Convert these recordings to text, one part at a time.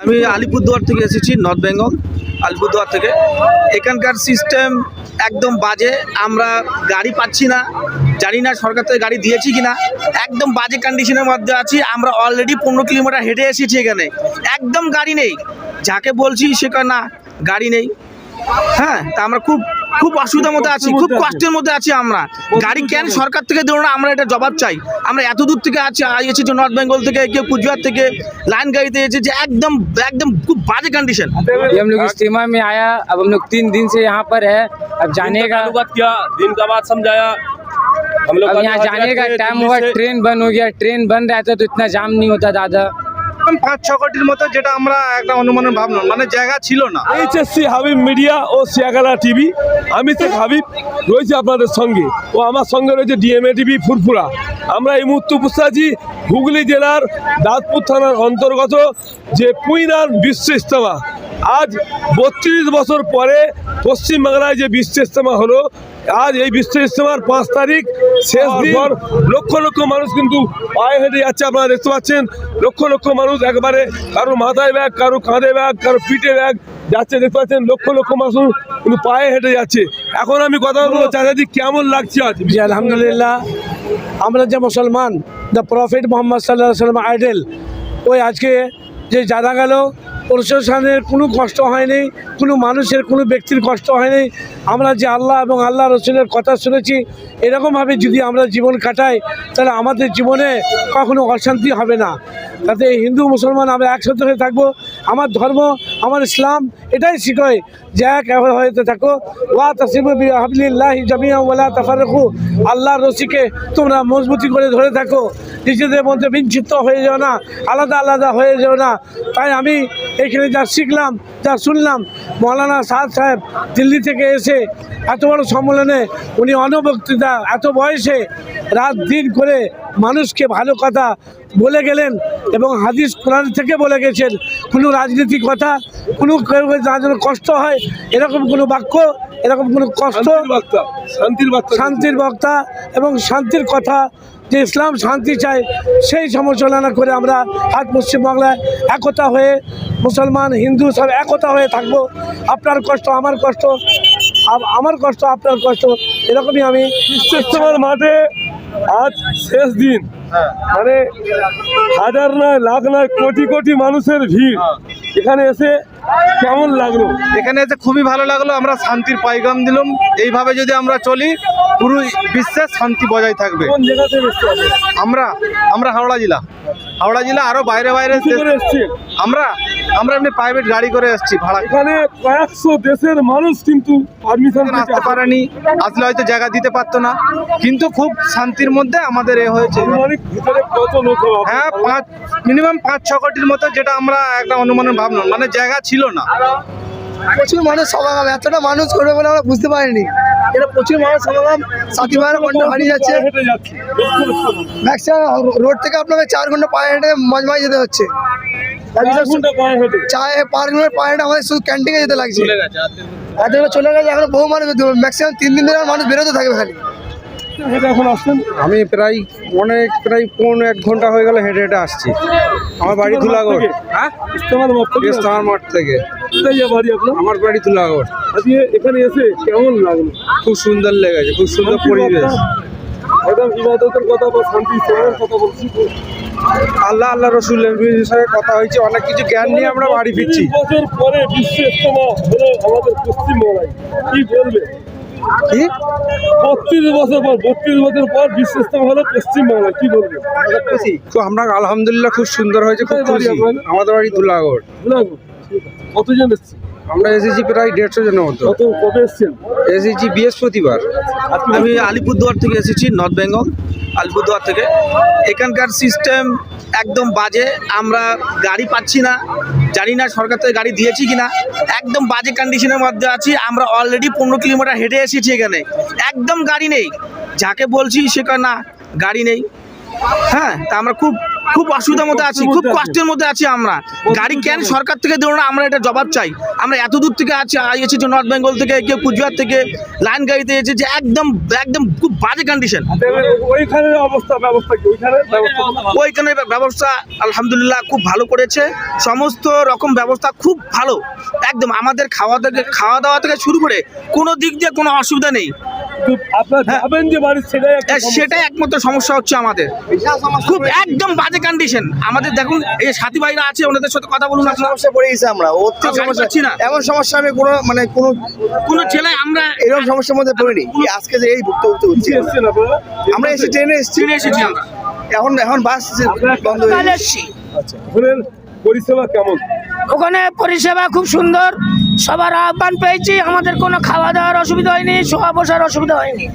আমি আলিপুরদুয়ার থেকে এসেছি নর্থ বেঙ্গল আলিপুরদুয়ার থেকে। এখানকার সিস্টেম একদম বাজে। আমরা গাড়ি পাচ্ছি না। জানি না সরকার থেকে গাড়ি দিয়েছি কিনা। একদম বাজে কন্ডিশনের মধ্যে আছি। আমরা অলরেডি পনেরো কিলোমিটার হেঁটে এসেছি এখানে। একদম গাড়ি নেই। যাকে বলছি সে না, গাড়ি নেই। হ্যাঁ তা আমরা খুব খুব অসুবিধার মধ্যে আছি খুব কষ্টের মধ্যে আছি আমরা গাড়ি কেন সরকার থেকে দেবো না আমরা এটা জবাব চাই আমরা এত দূর থেকে আছি আ- এসেছি নর্থ বেঙ্গল থেকে কেউ কুচবিহার থেকে লাইন গাড়িতে এসেছি একদম একদম খুব বাজে কন্ডিশন ये हम लोग इज्तिमा में आया अब हम लोग तीन दिन से यहाँ पर है अब जाने का ताल्लुकात किया दिन का बाद समझाया हम लोग अब का यहाँ जो जाने का थे, टाइम दिल्ली हुआ से- ट्रेन बंद हो गया ट्रेन बंद रहता तो इतना जाम नहीं होता दादा পাঁচ, ছ কোটির মতো যেটা আমরা একটা অনুমানের ভাবলাম মানে জায়গা ছিল না। এইচএসসি হাবিব মিডিয়া ও সিয়াগালা টিভি, আমি শেখ হাবিব রয়েছে আপনাদের সঙ্গে। ও আমার সঙ্গে রয়েছে ডিএমএ টিভি ফুরফুরা। আমরা এই মুহূর্তে উপস্থিত আছি হুগলি জেলার দাঁতপুর থানার অন্তর্গত যে কুইনার বিশ্ব ইস্তেমা আজ বত্রিশ বছর পরে পশ্চিমবাংলায় যে বিশ্ব ইস্তেমা হলো, আজ এই বিশ্ব ইস্তেমার পাঁচ তারিখ শেষ দিন লক্ষ লক্ষ মানুষ কিন্তু পায়ে হেঁটে যাচ্ছে, আপনারা দেখতে পাচ্ছেন। লক্ষ লক্ষ মানুষ একবারে কারও মাথায় ব্যাগ, কারও কাঁধে ব্যাগ, কারও পিঠে ব্যাগ যাচ্ছে, দেখতে পাচ্ছেন, লক্ষ লক্ষ মানুষ কিন্তু পায়ে হেঁটে যাচ্ছে। এখন আমি কথা বলব, চাচাজি, কেমন লাগছে আজ? আলহামদুলিল্লাহ। আমরা যে মুসলমান দ্য প্রফিট মোহাম্মদ সাল্লাহ সাল্লাম আইডেল ওই আজকে যে জানা গেল প্রশাসনের কোনো কষ্ট হয়নি, কোনো মানুষের, কোনো ব্যক্তির কষ্ট হয়নি। আমরা যে আল্লাহ এবং আল্লাহ রসুলের কথা শুনেছি, এরকমভাবে যদি আমরা জীবন কাটাই, তাহলে আমাদের জীবনে কখনো অশান্তি হবে না। তাতে হিন্দু, মুসলমান আমরা একসাথে হয়ে থাকব। আমার ধর্ম, আমার ইসলাম, এটাই শিখয় যে এক হয়ে থাকো। ওয়া তাসিমু হাবলিল্লাহ জামিয়া তাফারকু আল্লাহ রসিকে তোমরা মজবুতি করে ধরে থাকো। নিজেদের মধ্যে বিঞ্চিত হয়ে যাও না, আলাদা আলাদা হয়ে যাও না। তাই আমি এখানে যা শিখলাম, যা শুনলাম, মৌলানা সাদ সাহেব দিল্লি থেকে এসে এত বড় সম্মেলনে উনি অনবক্তৃতা এত বয়সে রাত দিন করে মানুষকে ভালো কথা বলে গেলেন এবং হাদিস কোরআন থেকে বলে গেছেন কোনো রাজনীতি কথা কোনো কষ্ট হয় এরকম কোনো বাক্য এরকম কোনো কষ্ট শান্তির বার্তা শান্তির বক্তা এবং শান্তির কথা যে ইসলাম শান্তি চায় সেই সমালোচনা করে আমরা আজ পশ্চিমবাংলায় একতা হয়ে মুসলমান হিন্দু সব একতা হয়ে থাকব। আপনার কষ্ট আমার কষ্ট আমার কষ্ট আপনার কষ্ট এরকমই আমি বিশ্ব ইস্তেমার মাঠে আজ শেষ দিন। মানে হাজার নয় লাখ নয় কোটি কোটি মানুষের ভিড়। এখানে এসে কেমন লাগল? এখানে এসে খুবই ভালো লাগল আমরা শান্তির পাইগাম দিলাম। এইভাবে যদি আমরা চলি পুরো বিশ্বের শান্তি বজায় থাকবে? আমরা আমরা হাওড়া জেলা। হাওড়া জেলা আরও বাইরে বাইরে আমরা আমরা এমনি প্রাইভেট গাড়ি করে এসেছি ভাড়া। এখানে কয়েকশো দেশের মানুষ কিন্তু পারমিশন আসতে পারেনি আসলে হয়তো জায়গা দিতে পারতো না। কিন্তু খুব শান্তির মধ্যে আমাদের এ হয়েছে? হ্যাঁ পাঁচ মিনিমাম পাঁচ ছ কোটির মতো যেটা আমরা একটা অনুমানের ভাবলাম মানে জায়গা ছিল না। প্রচুর মানুষ সমাগম এতটা মানুষ করবে বলে আমরা বুঝতে পারিনি। এটা প্রচুর মানুষ সমাগম সাথী ভাইয়ের ঘণ্টা হারিয়ে যাচ্ছে। ম্যাক্সিমাম রোড থেকে আপনাকে চার ঘণ্টা পায়ে হেঁটে মজমাই যেতে হচ্ছে। চায় আমাদের শুধু ক্যান্টিনে যেতে লাগছে। চলে গেছে এখন বহু মানুষ ম্যাক্সিমাম তিন দিন ধরে মানুষ বেরোতে থাকবে খালি। হেঁটে এখন আসছেন? আমি প্রায় অনেক প্রায় পৌনে এক ঘণ্টা হয়ে গেল হেঁটে হেঁটে আসছি। আমার বাড়ি ধুলাগড়। হ্যাঁ? ইস্তেমার মাঠ থেকে? আমার বাড়ি ধুলাগড়। আজকে এখানে এসে কেমন লাগল? খুব সুন্দর লেগেছে খুব সুন্দর পরিবেশ। একদম ইবাদতের কথা বা শান্তি সেবার কথা বলছি। আল্লাহ আল্লাহ রসুলের বিষয়ে কথা হয়েছে অনেক কিছু জ্ঞান নিয়ে আমরা বাড়ি ফিরছি। বছর পরে বিশ্ব হলো আমাদের পশ্চিমবাংলায় কি বলবে? কি? বত্রিশ বছর পর বত্রিশ বছর পর হলো কি বলবে? আমরা আলহামদুলিল্লাহ খুব সুন্দর হয়েছে খুব খুশি। আমাদের বাড়ি কতজন এসছে? আমরা এসেছি প্রায় দেড়শো জনের মতো। কত কবে এসছেন? এসেছি বৃহস্পতিবার। আমি আলিপুরদুয়ার থেকে এসেছি নর্থ বেঙ্গল। আলিপুরদুয়ার থেকে। এখানকার সিস্টেম একদম বাজে। আমরা গাড়ি পাচ্ছি না। জানি না সরকার থেকে গাড়ি দিয়েছি কি না একদম বাজে কন্ডিশনের মধ্যে আছি। আমরা অলরেডি পনেরো কিলোমিটার হেঁটে এসেছি এখানে। একদম গাড়ি নেই। যাকে বলছি সে না, গাড়ি নেই। হ্যাঁ তা আমরা খুব খুব অসুবিধার মধ্যে আছি খুব কষ্টের মধ্যে আছি আমরা। গাড়ি কেন সরকার থেকে দেবো না? আমরা এটা জবাব চাই। আমরা এত দূর থেকে আছি এসেছি নর্থ বেঙ্গল থেকে কেউ কুচবিহার থেকে লাইন গাড়িতে এসেছে একদম একদম খুব বাজে কন্ডিশন ওইখানে অবস্থা ব্যবস্থা ওইখানে ব্যবস্থা ওইখানে ব্যবস্থা আলহামদুলিল্লাহ খুব ভালো করেছে। সমস্ত রকম ব্যবস্থা খুব ভালো। একদম আমাদের খাওয়া থেকে খাওয়া দাওয়া থেকে শুরু করে কোনো দিক দিয়ে কোনো অসুবিধা নেই। কিন্তু আপনার যাবেন যে বাড়ির সেটাই একমাত্র সমস্যা হচ্ছে আমাদের। খুব একদম বাজে কন্ডিশন আমাদের দেখুন এই সাথী ভাইরা আছে ওনাদের সাথে কথা বলুন সমস্যা পড়ে গেছি আমরা ওর থেকে সমস্যা। না। এমন সমস্যা আমি কোনো মানে কোনো কোনো ছেলে আমরা এরকম সমস্যার মধ্যে পড়িনি। আজকে যে এই ভুক্ত ভুক্ত হচ্ছি আমরা এসে ট্রেনে এসেছি। এসেছি আমরা। এখন এখন বাস বন্ধ হয়ে। আচ্ছা পরিষেবা কেমন? ওখানে পরিষেবা খুব সুন্দর। সবার আহ্বান পেয়েছি আমাদের কোনো খাওয়া দাওয়ার অসুবিধা হয়নি শোয়া বসার অসুবিধা হয়নি।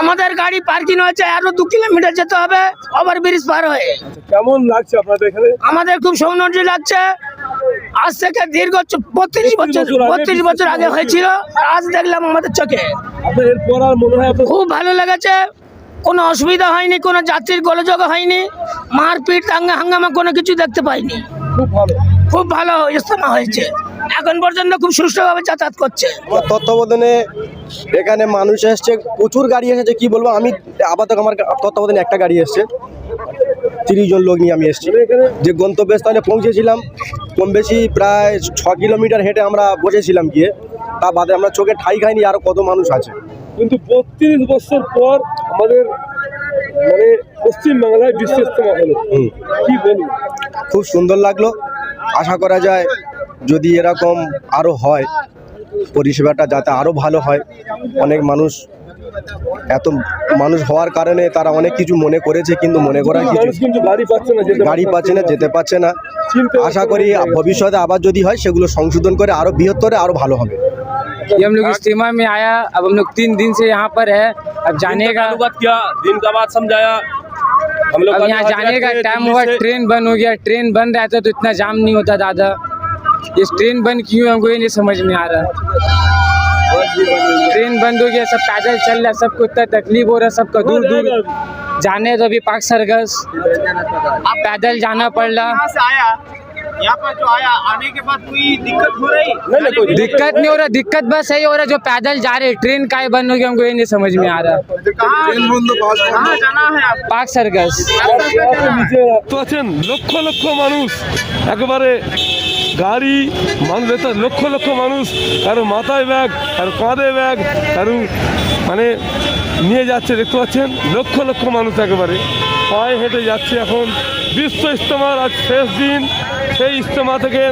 আমাদের গাড়ি পার্কিং হয়েছে আরও দু কিলোমিটার যেতে হবে ওভার ব্রিজ পার হয়ে। কেমন লাগছে আপনাদের এখানে? আমাদের খুব সৌন্দর্য লাগছে। আজ থেকে দীর্ঘ বত্রিশ বছর 32 বছর আগে বত্রিশ বছর আগে হয়েছিল। আর আজ দেখলাম আমাদের চোখে। খুব ভালো লেগেছে। কোনো অসুবিধা হয়নি কোনো যাত্রীর গোলযোগ হয়নি। মারপিট দাঙ্গা হাঙ্গামা কোনো কিছু দেখতে পাইনি। খুব ভালো। খুব ভালো ইস্তেমা হয়েছে। এখন পর্যন্ত খুব সুষ্ঠুভাবে যাতায়াত করছে। তত্ত্বাবধানে এখানে মানুষ এসছে প্রচুর গাড়ি এসেছে কি বলব? আমি আপাতত আমার তত্ত্বাবধানে একটা গাড়ি এসছে। তিরিশ জন লোক নিয়ে আমি এসেছি। যে গন্তব্যস্থলে পৌঁছেছিলাম কম বেশি প্রায় ছ কিলোমিটার হেঁটে আমরা বসেছিলাম গিয়ে। তা বাদে আমরা চোখে ঠাই খাইনি আরও কত মানুষ আছে। কিন্তু বত্রিশ বছর পর আমাদের মানে পশ্চিমবাংলায় বিশ্ব ইস্তেমা হলো। হুম। কি বলুন খুব সুন্দর লাগল। আশা করা যায় যদি এরকম আরও হয় পরিষেবাটা যাতে আরও ভালো হয় অনেক মানুষ এত মানুষ হওয়ার কারণে তারা অনেক কিছু মনে করেছে কিন্তু মনে করার কিছু মানুষ কিন্তু গাড়ি পাচ্ছে না যেতে গাড়ি পাচ্ছে না যেতে পারছে না চিনতে আশা করি ভবিষ্যতে আবার যদি হয় সেগুলো সংশোধন করে আরো বৃহত্তরে আরো ভালো হবে ये हम लोग इज्तिमा में आया अब हम लोग तीन दिन से यहाँ पर है अब जाने का किया दिन का बाद समझाया हम लोग अब यहाँ यहाँ जाने का टाइम हुआ ट्रेन बंद हो गया ट्रेन बंद रहता तो इतना जाम नहीं होता दादा। इस ट्रेन बंद क्यों है, हमको ये नहीं समझ में आ रहा। ट्रेन बंद हो गया सब पैदल चल रहा है सबको इतना तकलीफ़ हो रहा है सबका दूर दूर। जाने तो अभी पाक सरगस। अब पैदल जाना पड़ रहा। से आया? यहाँ पर जो आया आने के बाद कोई दिक्कत हो रही नहीं नहीं कोई दिक्कत नहीं हो रहा दिक्कत बस यही हो रहा है जो पैदल जा रहे हैं, ट्रेन का बंद हो गया हमको ये नहीं समझ में आ रहा कहाँ जाना है आप पाक सरगस নিচে তো আছেন লক্ষ লক্ষ মানুষ একেবারে গাড়ি মানুষ এটা লক্ষ লক্ষ মানুষ কারো মাথায় ব্যাগ কারো কাঁধে ব্যাগ কারো মানে নিয়ে যাচ্ছে দেখতে পাচ্ছেন লক্ষ লক্ষ মানুষ একেবারে পায়ে হেঁটে যাচ্ছে এখন বিশ্ব ইস্তেমার আজ শেষ দিন সেই ইস্তেমা থেকে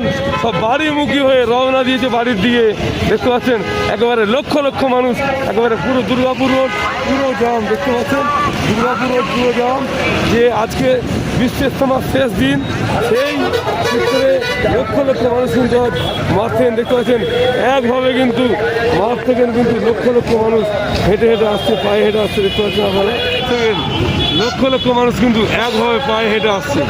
সব বাড়িমুখী হয়ে রওনা দিয়েছে বাড়ির দিয়ে দেখতে পাচ্ছেন, একেবারে লক্ষ লক্ষ মানুষ, একেবারে পুরো দুর্গাপুর রোড, পুরো জাম, দেখতে পাচ্ছেন? দুর্গাপুর রোড, পুরো জাম। যে আজকে বিশ্ব ইস্তেমার শেষ দিন, সেই ক্ষেত্রে লক্ষ লক্ষ মানুষ কিন্তু মারছেন দেখতে পাচ্ছেন? একভাবে কিন্তু মাঠ থেকে কিন্তু লক্ষ লক্ষ মানুষ হেঁটে হেঁটে আসছে, পায়ে হেঁটে আসছে, দেখতে পাচ্ছেন আপনারা? লক্ষ লক্ষ মানুষ কিন্তু একভাবে পায়ে হেঁটে আসছে।